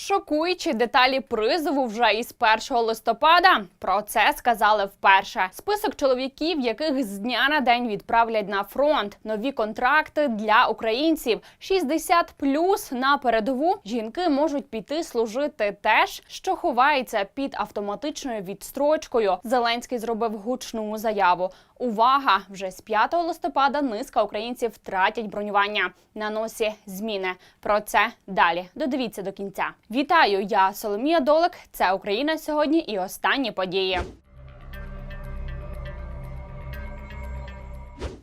Шокуючі деталі призову вже із 1 листопада. Про це сказали вперше. Список чоловіків, яких з дня на день відправлять на фронт. Нові контракти для українців. 60 плюс на передову. Жінки можуть піти служити теж, що ховається під автоматичною відстрочкою. Зеленський зробив гучну заяву. Увага! Вже з 5 листопада низка українців втратять бронювання. На носі зміни. Про це далі. Додивіться до кінця. Вітаю! Я Соломія Долик. Це Україна сьогодні і останні події.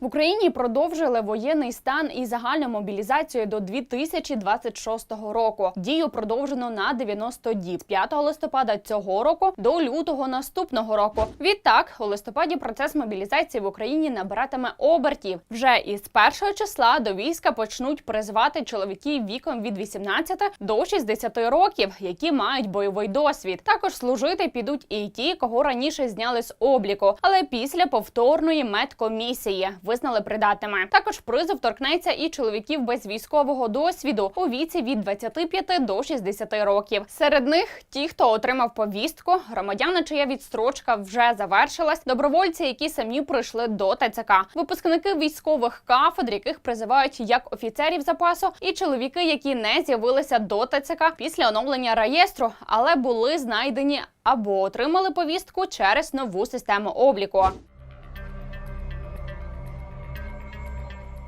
В Україні продовжили воєнний стан і загальну мобілізацію до 2026 року. Дію продовжено на 90 діб з 5 листопада цього року до лютого наступного року. Відтак, у листопаді процес мобілізації в Україні набиратиме обертів. Вже із першого числа до війська почнуть призвати чоловіків віком від 18 до 60 років, які мають бойовий досвід. Також служити підуть і ті, кого раніше зняли з обліку, але після повторної медкомісії визнали придатними. Також призов торкнеться і чоловіків без військового досвіду у віці від 25 до 60 років. Серед них ті, хто отримав повістку, громадяни, чия відстрочка вже завершилась, добровольці, які самі прийшли до ТЦК, випускники військових кафедр, яких призивають як офіцерів запасу, і чоловіки, які не з'явилися до ТЦК після оновлення реєстру, але були знайдені або отримали повістку через нову систему обліку.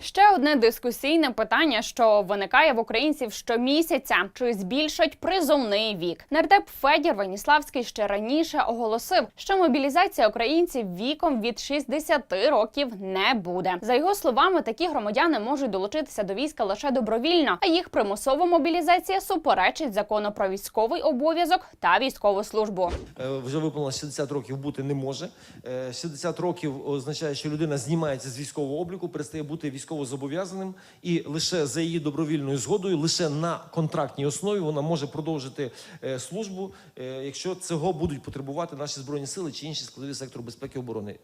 Ще одне дискусійне питання, що виникає в українців щомісяця: чи збільшать призовний вік? Нардеп Федір Веніславський ще раніше оголосив, що мобілізація українців віком від 60 років не буде. За його словами, такі громадяни можуть долучитися до війська лише добровільно, а їх примусова мобілізація суперечить закону про військовий обов'язок та військову службу. Е, вже виповнило 60 років бути не може. Е, 60 років означає, що людина знімається з військового обліку, перестає бути військовозобов'язаним, і лише за її добровільною згодою, лише на контрактній основі вона може продовжити е, службу, е, якщо цього будуть потребувати наші збройні сили чи інші складові сектору безпеки і оборони.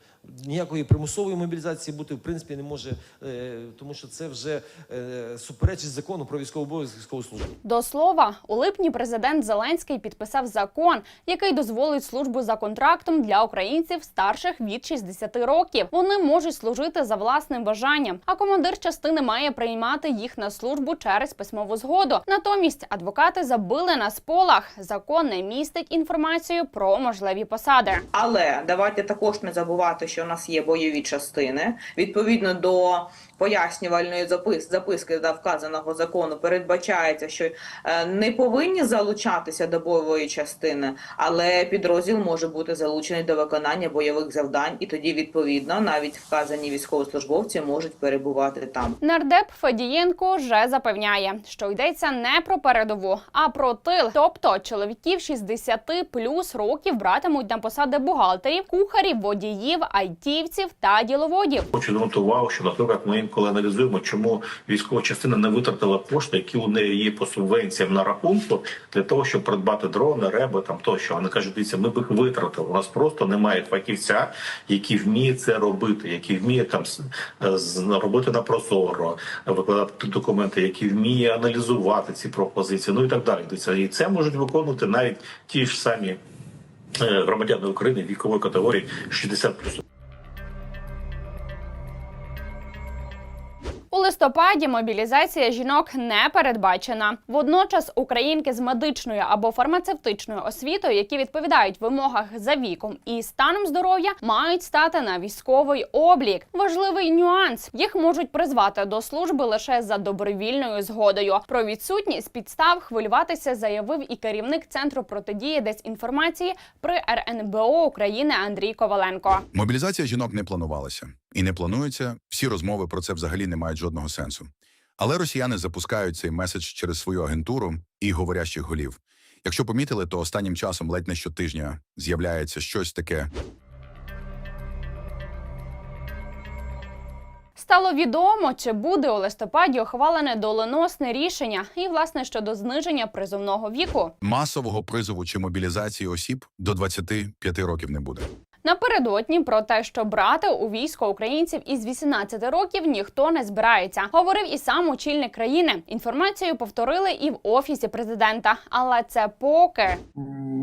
Ніякої примусової мобілізації бути в принципі не може, е, тому що це вже суперечить закону про військовий обов'язок військову службу. До слова, у липні президент Зеленський підписав закон, який дозволить службу за контрактом для українців старших від 60 років. Вони можуть служити за власним бажанням, а командир частини має приймати їх на службу через письмову згоду. Натомість адвокати забили на сполах. Закон не містить інформацію про можливі посади. Але давайте також не забувати, що у нас є бойові частини. Відповідно до пояснювальної запис, записки до вказаного закону передбачається, що е, не повинні залучатися до бойової частини, але підрозділ може бути залучений до виконання бойових завдань, і тоді відповідно навіть вказані військовослужбовці можуть перебувати там. Нардеп Федієнко вже запевняє, що йдеться не про передову, а про тил. Тобто чоловіків 60 плюс років братимуть на посади бухгалтерів, кухарів, водіїв, айтівців та діловодів. Хочу звернути увагу, що, наприклад, ми інколи аналізуємо, чому військова частина не витратила кошти, які у неї є по субвенціям на рахунку, для того, щоб придбати дрони, реби там тощо. Вони кажуть, дивіться, ми б їх витратили. У нас просто немає фахівця, який вміє це робити, який вміє там з- робити на прозоро, викладати документи, який вміє аналізувати ці пропозиції, ну і так далі. Дивіться, І це можуть виконувати навіть ті ж самі е, громадяни України вікової категорії 60 листопаді мобілізація жінок не передбачена. Водночас українки з медичною або фармацевтичною освітою, які відповідають вимогах за віком і станом здоров'я, мають стати на військовий облік. Важливий нюанс: їх можуть призвати до служби лише за добровільною згодою. Про відсутність підстав хвилюватися заявив і керівник центру протидії дезінформації при РНБО України Андрій Коваленко. Мобілізація жінок не планувалася і не планується. Всі розмови про це взагалі не мають жодного сенсу. Але росіяни запускають цей меседж через свою агентуру і говорящих голів. Якщо помітили, то останнім часом ледь не щотижня з'являється щось таке Стало відомо, чи буде у листопаді ухвалене доленосне рішення, і власне щодо зниження призовного віку. масового призову чи мобілізації осіб до 25 років не буде. Напередодні про те, що брати у військо українців із 18 років ніхто не збирається. Говорив і сам очільник країни. Інформацію повторили і в офісі президента, але це поки.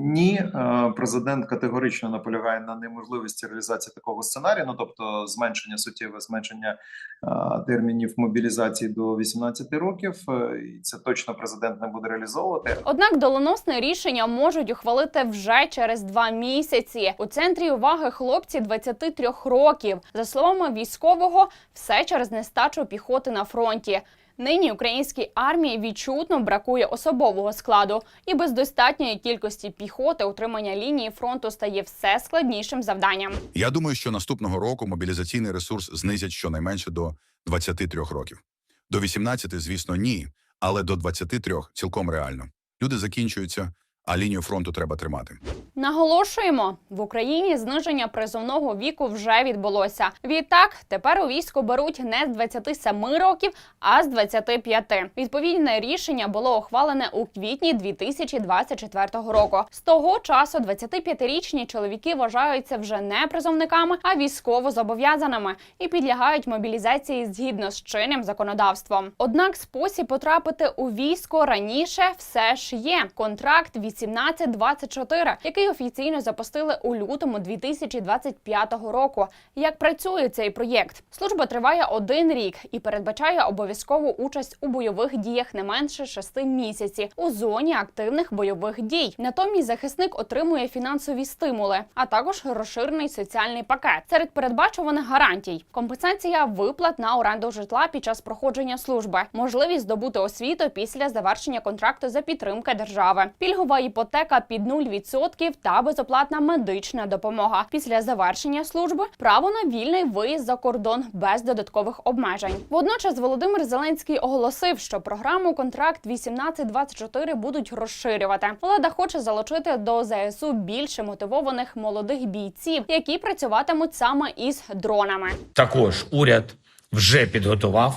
Ні, е, президент категорично наполягає на неможливості реалізації такого сценарію. Ну тобто, зменшення суттєве зменшення е, термінів мобілізації до 18 років. Е, І це точно президент не буде реалізовувати. Однак доленосне рішення можуть ухвалити вже через два місяці. У центрі уваги хлопці 23 років. За словами військового, все через нестачу піхоти на фронті. Нині українській армії відчутно бракує особового складу, і без достатньої кількості піхоти утримання лінії фронту стає все складнішим завданням. Я думаю, що наступного року мобілізаційний ресурс знизять щонайменше до 23 років. До 18, звісно, ні, але до 23 цілком реально. Люди закінчуються, а лінію фронту треба тримати. Наголошуємо, в Україні зниження призовного віку вже відбулося. Відтак, тепер у військо беруть не з 27 років, а з 25. Відповідне рішення було ухвалене у квітні 2024 року. З того часу 25-річні чоловіки вважаються вже не призовниками, а військово зобов'язаними і підлягають мобілізації згідно з чинним законодавством. Однак спосіб потрапити у військо раніше все ж є контракт 1824, який офіційно запустили у лютому 2025 року. Як працює цей проєкт? Служба триває один рік і передбачає обов'язкову участь у бойових діях не менше шести місяців у зоні активних бойових дій. Натомість захисник отримує фінансові стимули, а також розширений соціальний пакет серед передбачуваних гарантій. Компенсація виплат на оренду житла під час проходження служби, можливість здобути освіту після завершення контракту за підтримки держави, пільгова іпотека під 0% та безоплатна медична допомога після завершення служби, право на вільний виїзд за кордон без додаткових обмежень. Водночас Володимир Зеленський оголосив, що програму контракт 1824 будуть розширювати. Влада хоче залучити до ЗСУ більше мотивованих молодих бійців, які працюватимуть саме із дронами. Також уряд вже підготував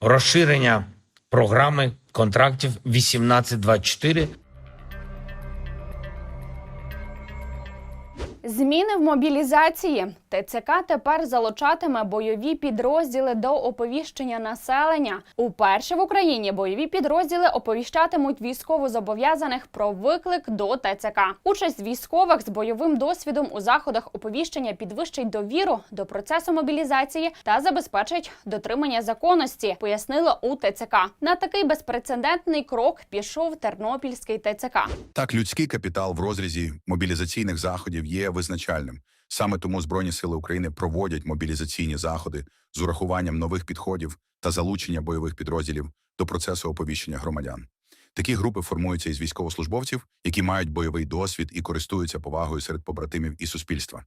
розширення програми контрактів 1824 Зміни в мобілізації ТЦК тепер залучатиме бойові підрозділи до оповіщення населення. Уперше в Україні бойові підрозділи оповіщатимуть військовозобов'язаних про виклик до ТЦК. Участь військових з бойовим досвідом у заходах оповіщення підвищить довіру до процесу мобілізації та забезпечить дотримання законності. Пояснили у ТЦК. На такий безпрецедентний крок пішов Тернопільський ТЦК. Так, людський капітал в розрізі мобілізаційних заходів є визначальним. Саме тому Збройні сили України проводять мобілізаційні заходи з урахуванням нових підходів та залучення бойових підрозділів до процесу оповіщення громадян. Такі групи формуються із військовослужбовців, які мають бойовий досвід і користуються повагою серед побратимів і суспільства.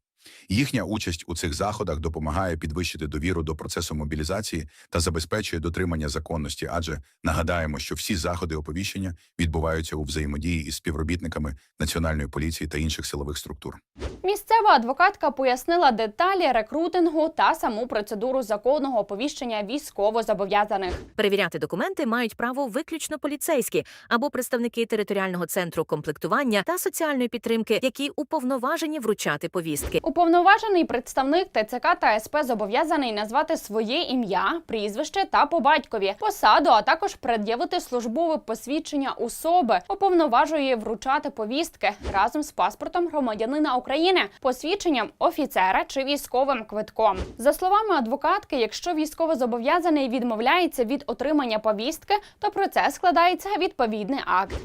Їхня участь у цих заходах допомагає підвищити довіру до процесу мобілізації та забезпечує дотримання законності, адже нагадаємо, що всі заходи оповіщення відбуваються у взаємодії із співробітниками національної поліції та інших силових структур. Місцева адвокатка пояснила деталі рекрутингу та саму процедуру законного оповіщення військовозобов'язаних. Перевіряти документи мають право виключно поліцейські або представники територіального центру комплектування та соціальної підтримки, які уповноважені вручати повістки. Уповноважений представник ТЦК та СП зобов'язаний назвати своє ім'я, прізвище та по батькові, посаду, а також пред'явити службове посвідчення особи, уповноважує вручати повістки разом з паспортом громадянина України, посвідченням офіцера чи військовим квитком. За словами адвокатки, якщо військовозобов'язаний відмовляється від отримання повістки, то про це складається відповідний акт.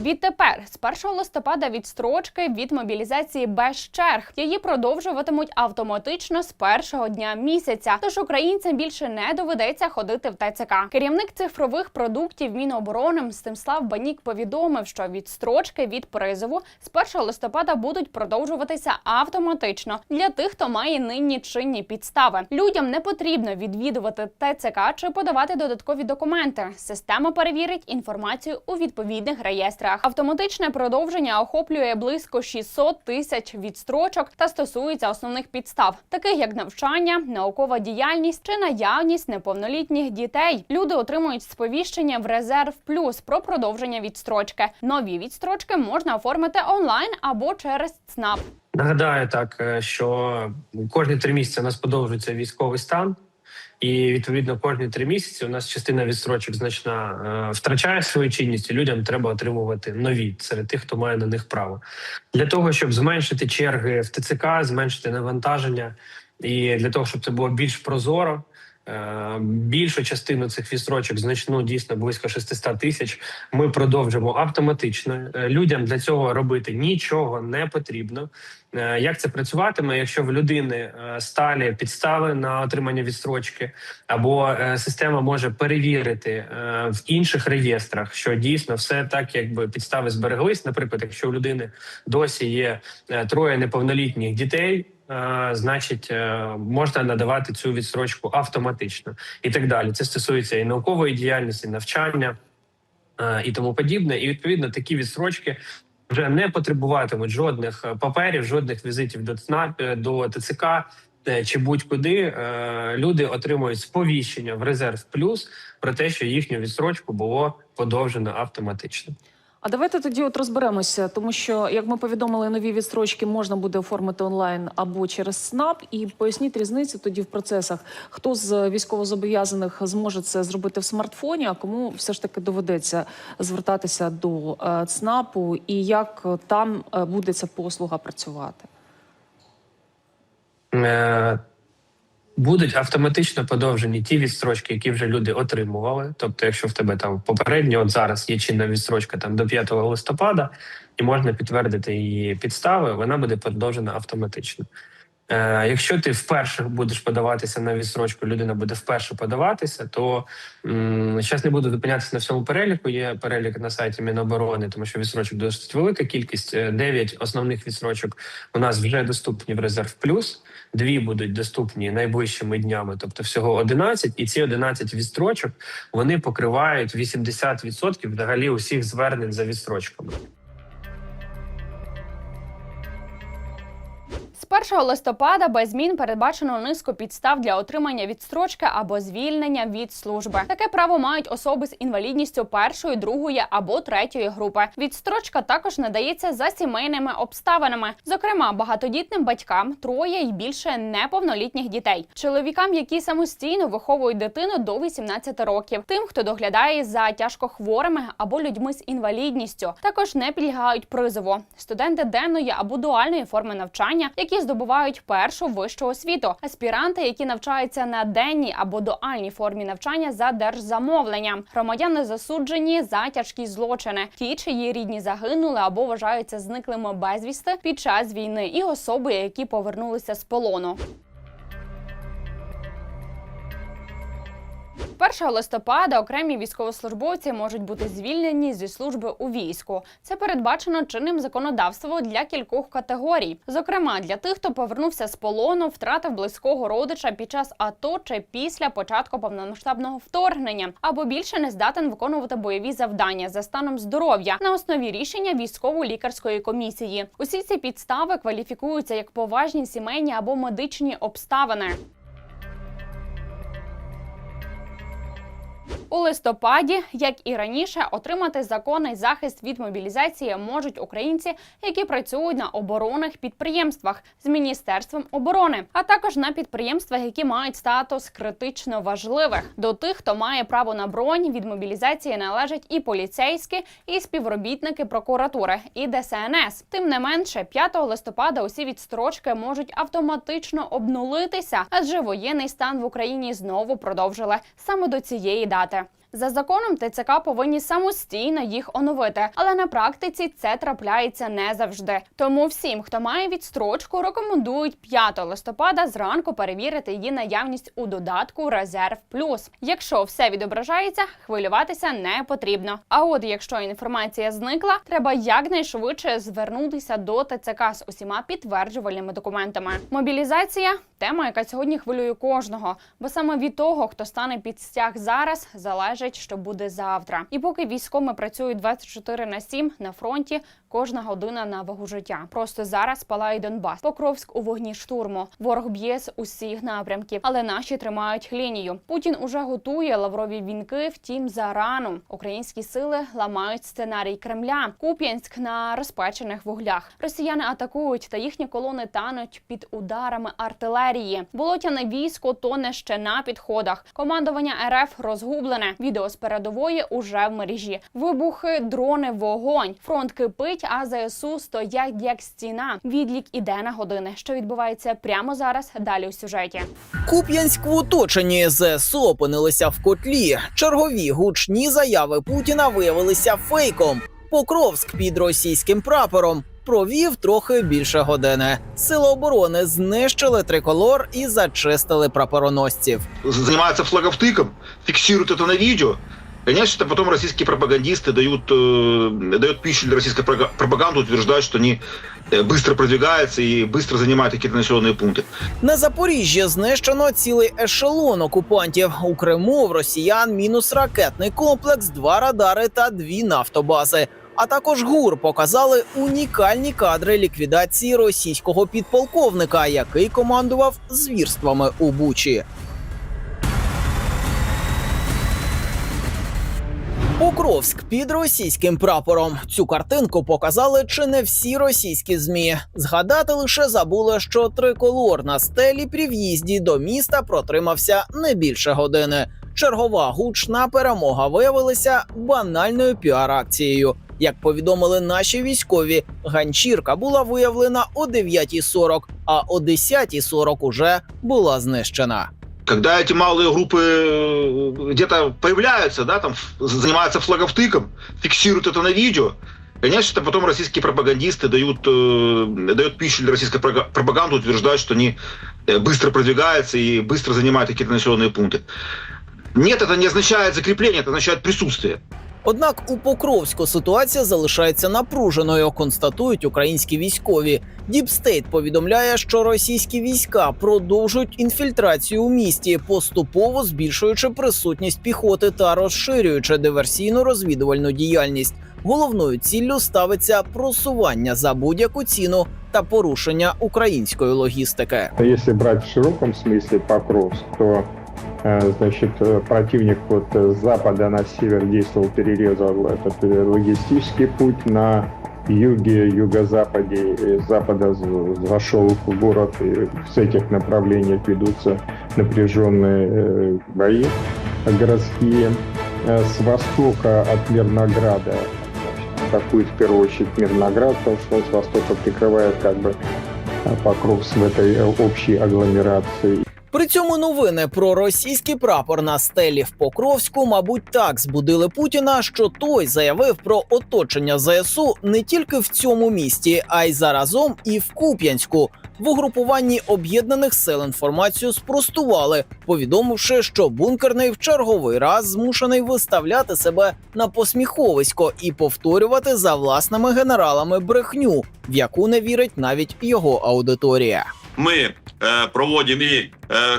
Відтепер з 1 листопада відстрочки від мобілізації без черг. Її продовжуватимуть автоматично з першого дня місяця. Тож українцям більше не доведеться ходити в ТЦК. Керівник цифрових продуктів Міноборони Мстислав Банік повідомив, що відстрочки від призову з 1 листопада будуть продовжуватися автоматично для тих, хто має нині чинні підстави. Людям не потрібно відвідувати ТЦК чи подавати додаткові документи. Система перевірить інформацію у відповідних реєстрах. Цифрах. Автоматичне продовження охоплює близько 600 тисяч відстрочок та стосується основних підстав, таких як навчання, наукова діяльність чи наявність неповнолітніх дітей. Люди отримують сповіщення в резерв плюс про продовження відстрочки. Нові відстрочки можна оформити онлайн або через ЦНАП. Нагадаю так, е, що кожні три місяці у нас подовжується військовий стан, і відповідно кожні три місяці у нас частина відстрочок значна е, втрачає свою чинність, і людям треба отримувати нові серед тих, хто має на них право. Для того щоб зменшити черги в ТЦК, зменшити навантаження, і для того, щоб це було більш прозоро. Е, Більшу частину цих відстрочок, значну дійсно близько 600 тисяч, ми продовжимо автоматично. Е, Людям для цього робити нічого не потрібно. Е, Як це працюватиме, якщо в людини сталі підстави на отримання відстрочки, або система може перевірити в інших реєстрах, що дійсно все так, якби підстави збереглись. Наприклад, якщо у людини досі є троє неповнолітніх дітей. Е, Значить, е, можна надавати цю відстрочку автоматично і так далі. Це стосується і наукової діяльності, навчання е, і тому подібне. І відповідно такі відстрочки вже не потребуватимуть жодних паперів, жодних візитів до ЦНАП, до ТЦК чи будь-куди. Люди отримують сповіщення в резерв плюс про те, що їхню відстрочку було подовжено автоматично. А давайте тоді от розберемося, тому що, як ми повідомили, нові відстрочки можна буде оформити онлайн або через СНАП. І поясніть різницю тоді в процесах. Хто з військовозобов'язаних зможе це зробити в смартфоні, а кому все ж таки доведеться звертатися до е, ЦНАПу, і як е, там е, буде ця послуга працювати? Будуть автоматично подовжені ті відстрочки, які вже люди отримували. Тобто, якщо в тебе там попередньо, от зараз є чинна відстрочка там до 5 листопада, і можна підтвердити її підстави, вона буде подовжена автоматично. Е, якщо ти вперше будеш подаватися на відстрочку, людина буде вперше подаватися, то зараз не буду зупинятися на всьому переліку. Є перелік на сайті Міноборони, тому що відстрочок досить велика кількість. Е, Дев'ять основних відстрочок у нас вже доступні в резерв плюс. Дві будуть доступні найближчими днями, тобто всього 11, і ці 11 відстрочок вони покривають 80% взагалі усіх звернень за відстрочками. 1 листопада без змін передбачено низку підстав для отримання відстрочки або звільнення від служби. Таке право мають особи з інвалідністю першої, другої або третьої групи. Відстрочка також надається за сімейними обставинами, зокрема багатодітним батькам, троє і більше неповнолітніх дітей, чоловікам, які самостійно виховують дитину до 18 років, тим, хто доглядає за тяжкохворими або людьми з інвалідністю, також не підлягають призову. Студенти денної або дуальної форми навчання, які здобувають першу вищу освіту, аспіранти, які навчаються на денній або дуальній формі навчання за держзамовленням, громадяни засуджені за тяжкі злочини, ті, чиї рідні загинули або вважаються зниклими безвісти під час війни, і особи, які повернулися з полону. 1 листопада окремі військовослужбовці можуть бути звільнені зі служби у війську. Це передбачено чинним законодавством для кількох категорій. Зокрема, для тих, хто повернувся з полону, втратив близького родича під час АТО чи після початку повномасштабного вторгнення, або більше не здатен виконувати бойові завдання за станом здоров'я на основі рішення військово-лікарської комісії. Усі ці підстави кваліфікуються як поважні сімейні або медичні обставини. У листопаді, як і раніше, отримати законний захист від мобілізації можуть українці, які працюють на оборонних підприємствах з міністерством оборони, а також на підприємствах, які мають статус критично важливих. До тих, хто має право на бронь від мобілізації, належать і поліцейські, і співробітники прокуратури, і ДСНС. Тим не менше, 5 листопада усі відстрочки можуть автоматично обнулитися, адже воєнний стан в Україні знову продовжили саме до цієї дати. дати. За законом ТЦК повинні самостійно їх оновити, але на практиці це трапляється не завжди. Тому всім, хто має відстрочку, рекомендують 5 листопада зранку перевірити її наявність у додатку Резерв Плюс. Якщо все відображається, хвилюватися не потрібно. А от якщо інформація зникла, треба якнайшвидше звернутися до ТЦК з усіма підтверджувальними документами. Мобілізація тема, яка сьогодні хвилює кожного, бо саме від того, хто стане під стяг зараз, залежить залежить, що буде завтра. І поки військові працюють 24 на 7 на фронті, кожна година на вагу життя. Просто зараз палає Донбас. Покровськ у вогні штурму. Ворог б'є з усіх напрямків, але наші тримають лінію. Путін уже готує лаврові вінки. Втім, зарано українські сили ламають сценарій Кремля. Куп'янськ на розпечених вуглях. Росіяни атакують, та їхні колони тануть під ударами артилерії. Болотяне військо тоне ще на підходах. Командування РФ розгублене. Відео з передової уже в мережі. Вибухи, дрони, вогонь. Фронт кипить, а ЗСУ стоять як стіна. Відлік іде на години. Що відбувається прямо зараз? Далі у сюжеті. Куп'янськ в оточенні ЗСУ опинилися в котлі. Чергові гучні заяви Путіна виявилися фейком. Покровськ під російським прапором провів трохи більше години. Сили оборони знищили триколор і зачистили прапороносців. занимаются флаговтыком, фиксируют это на видео. Конечно, что потом российские пропагандисты дают, э, дают пищу для российской прога- пропаганды, утверждают, что они э, быстро продвигаются и быстро занимают какие-то населенные пункты. На Запоріжжі знищено цілий ешелон окупантів. У Криму в росіян мінус ракетний комплекс, два радари та дві нафтобази. А також ГУР показали унікальні кадри ліквідації російського підполковника, який командував звірствами у Бучі. Покровськ під російським прапором. Цю картинку показали чи не всі російські змі. Згадати лише забули, що триколор на стелі при в'їзді до міста протримався не більше години. Чергова гучна перемога виявилася банальною піар-акцією. Як повідомили наші військові, ганчірка була виявлена о 9.40, а о 10.40 уже була знищена. Когда эти малые группы э, где-то появляются, да, там занимаются флаговтыком, фиксируют это на видео, конечно, что потом российские пропагандисты дают, э, дают пищу для российской пропаганды, утверждают, что они э, быстро продвигаются и быстро занимают какие-то населенные пункты. Нет, это не означает закрепление, это означает присутствие. Однак у Покровську ситуація залишається напруженою, констатують українські військові. Діпстейт повідомляє, що російські війська продовжують інфільтрацію у місті, поступово збільшуючи присутність піхоти та розширюючи диверсійну розвідувальну діяльність. Головною ціллю ставиться просування за будь-яку ціну та порушення української логістики. Если брать в широком смысле Покровск, то значит, э, противник вот э, с запада на север действовал, перерезал этот э, логистический путь на юге, юго-западе, с запада зашел в город, и с этих направлений ведутся напряженные э, бои городские. Э, С востока от Мирнограда атакует в первую очередь Мирноград, потому что он с востока прикрывает как бы э, Покровск в этой э, общей агломерации. При цьому новини про російський прапор на стелі в Покровську, мабуть, так збудили Путіна, що той заявив про оточення ЗСУ не тільки в цьому місті, а й заразом і в Куп'янську. В угрупуванні об'єднаних сил інформацію спростували, повідомивши, що бункерний в черговий раз змушений виставляти себе на посміховисько і повторювати за власними генералами брехню, в яку не вірить навіть його аудиторія. Мы э, проводим и э,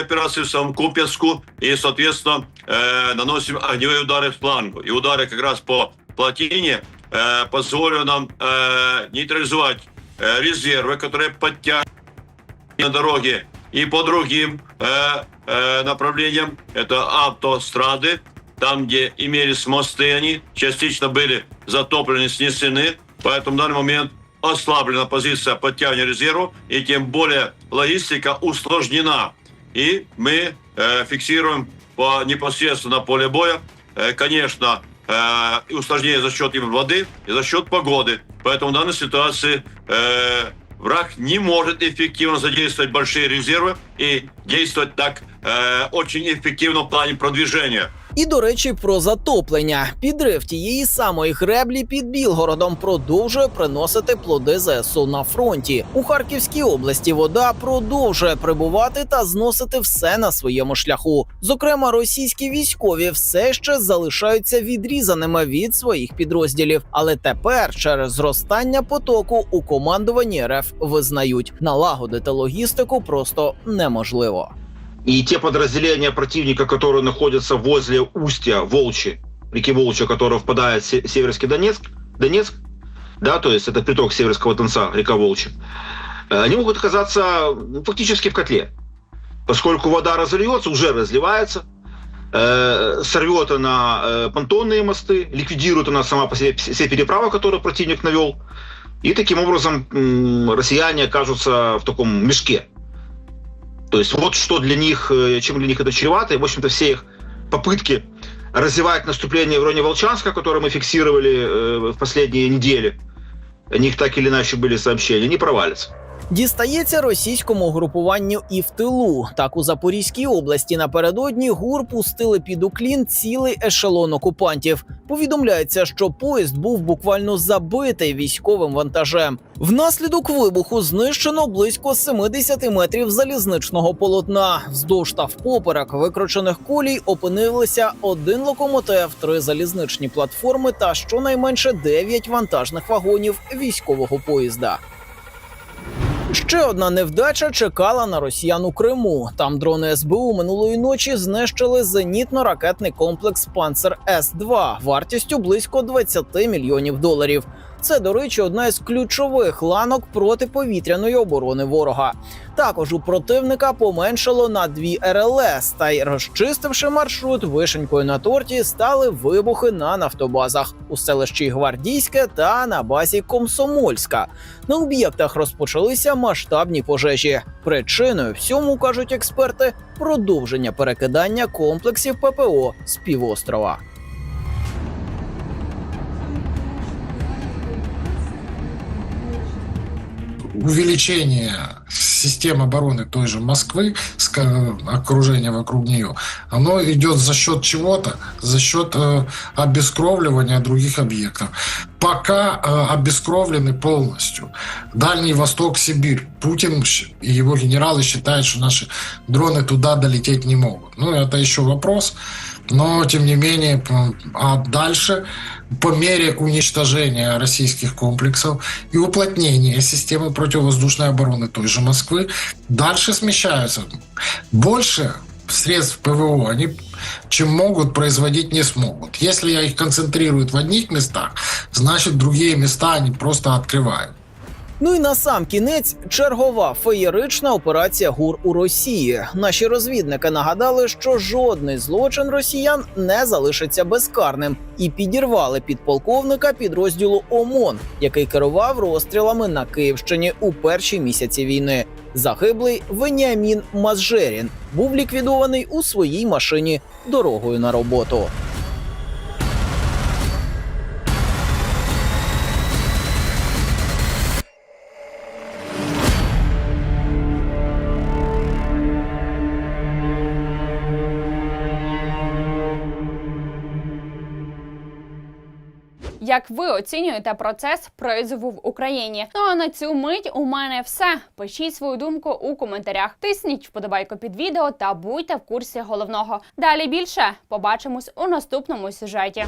операции в самом Купянску и, соответственно, э, наносим огневые удары в флангу. И удары как раз по плотине э, позволят нам э, нейтрализовать резервы, которые подтягивают на дороге и по другим направлениям. Это автострады, там, где имелись мосты, они частично были затоплены, снесены. Поэтому в данный момент ослаблена позиция подтягивания резерву, и тем более логистика усложнена. И мы э, фиксируем по, непосредственно поле боя, э, конечно, э, усложнение за счет именно воды и за счет погоды. Поэтому в данной ситуации э, враг не может эффективно задействовать большие резервы и действовать так э, очень эффективно в плане продвижения. І до речі, про затоплення. Підрив тієї самої греблі під Білгородом продовжує приносити плоди ЗСУ на фронті. У Харківській області вода продовжує прибувати та зносити все на своєму шляху. Зокрема, російські військові все ще залишаються відрізаними від своїх підрозділів. Але тепер, через зростання потоку, у командуванні РФ визнають, налагодити логістику просто неможливо. И те подразделения противника, которые находятся возле устья Волчи, реки Волчи, которая впадает в Се- Северский Донецк, Донецк, да, то есть это приток Северского Донца, река Волчи, э, они могут оказаться ну, фактически в котле, поскольку вода разольется, уже разливается, э, сорвет она э, понтонные мосты, ликвидирует она сама по себе все переправы, которые противник навел, и таким образом россияне окажутся в таком мешке. То есть вот что для них, э, чем для них это чревато, и, в общем-то, все их попытки развивать наступление в районе Волчанска, которое мы фиксировали э, в последние недели, о них так или иначе были сообщения, не провалятся. Дістається російському групуванню і в тилу. Так у Запорізькій області напередодні ГУР пустили під уклін цілий ешелон окупантів. Повідомляється, що поїзд був буквально забитий військовим вантажем. Внаслідок вибуху знищено близько 70 метрів залізничного полотна. Вздовж та впоперек викручених колій опинилися один локомотив, три залізничні платформи та щонайменше 9 вантажних вагонів військового поїзда. Ще одна невдача чекала на росіян у Криму. Там дрони СБУ минулої ночі знищили зенітно-ракетний комплекс Панцер С 2 вартістю близько 20 мільйонів доларів. Це, до речі, одна із ключових ланок протиповітряної оборони ворога. Також у противника поменшало на дві РЛС, та й розчистивши маршрут вишенькою на торті, стали вибухи на нафтобазах у селищі Гвардійське та на базі Комсомольська. На об'єктах розпочалися масштабні пожежі. Причиною всьому кажуть експерти продовження перекидання комплексів ППО з півострова. Увеличение систем обороны той же Москвы, окружения вокруг нее, оно идет за счет чего-то, за счет э, обескровливания других объектов. Пока э, обескровлены полностью Дальний Восток, Сибирь. Путин и его генералы считают, что наши дроны туда долететь не могут. Ну, это еще вопрос. Но, тем не менее, а дальше, по мере уничтожения российских комплексов и уплотнения системы противовоздушной обороны той же Москвы, дальше смещаются. Больше средств ПВО они, чем могут, производить не смогут. Если их концентрируют в одних местах, значит, другие места они просто открывают. Ну і на сам кінець чергова феєрична операція ГУР у Росії. Наші розвідники нагадали, що жодний злочин росіян не залишиться безкарним, і підірвали підполковника підрозділу ОМОН, який керував розстрілами на Київщині у перші місяці війни. Загиблий Веніамін Мазжерін був ліквідований у своїй машині дорогою на роботу. Як ви оцінюєте процес призову в Україні? Ну а на цю мить у мене все. Пишіть свою думку у коментарях. Тисніть вподобайку під відео та будьте в курсі головного. Далі більше побачимось у наступному сюжеті.